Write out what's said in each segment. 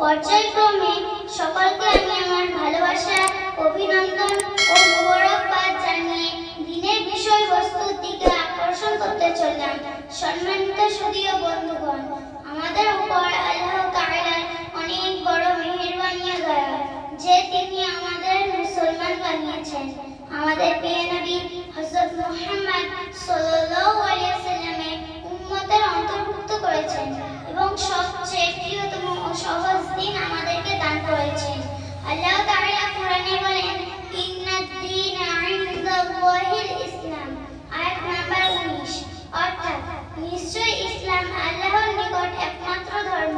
পর্যায়ক্রমে সকলকে আমি আমার ভালোবাসা, অভিনন্দন ও মোবারকবাদ জানিয়ে দিনের বিষয়বস্তুর দিকে আকর্ষণ করতে চললাম। সম্মানিত সুদীয় বন্ধুগণ, আমাদের উপর আল্লাহ তাআলার অনেক বড় মেহেরবানি ও দয়া, যে তিনি আমাদের মুসলমান বানিয়েছেন। আমাদের প্রিয় নবী হযরত দিন আমাদেরকে দান করেছেন। আল্লাহ তাআলা কোরআনে বলেন ইন্নাদ দীনা ইনদাল্লাহিল ইসলাম। আয়াত নাম্বার 19 অর্থাৎ নিশ্চয় ইসলাম আল্লাহর নিকট একমাত্র ধর্ম।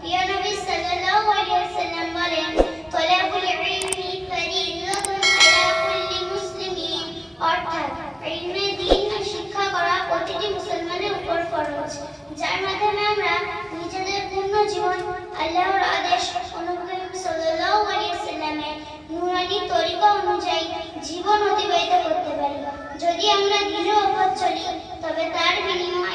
প্রিয় নবী সাল্লাল্লাহু আলাইহি ওয়াসাল্লাম বলেন, তলাবুল ইলমি ফরিদাতুন আলা কুল্লি মুসলিমিন। অর্থাৎ, ইলমে দ্বীন শিক্ষা করা প্রতিটি মুসলমানের উপর ফরজ, যার মাধ্যমে জীবন অতিবাহিত করতে পারি যদি আমরা দৃঢ় পথ চলি তবে তার বিনিময়ে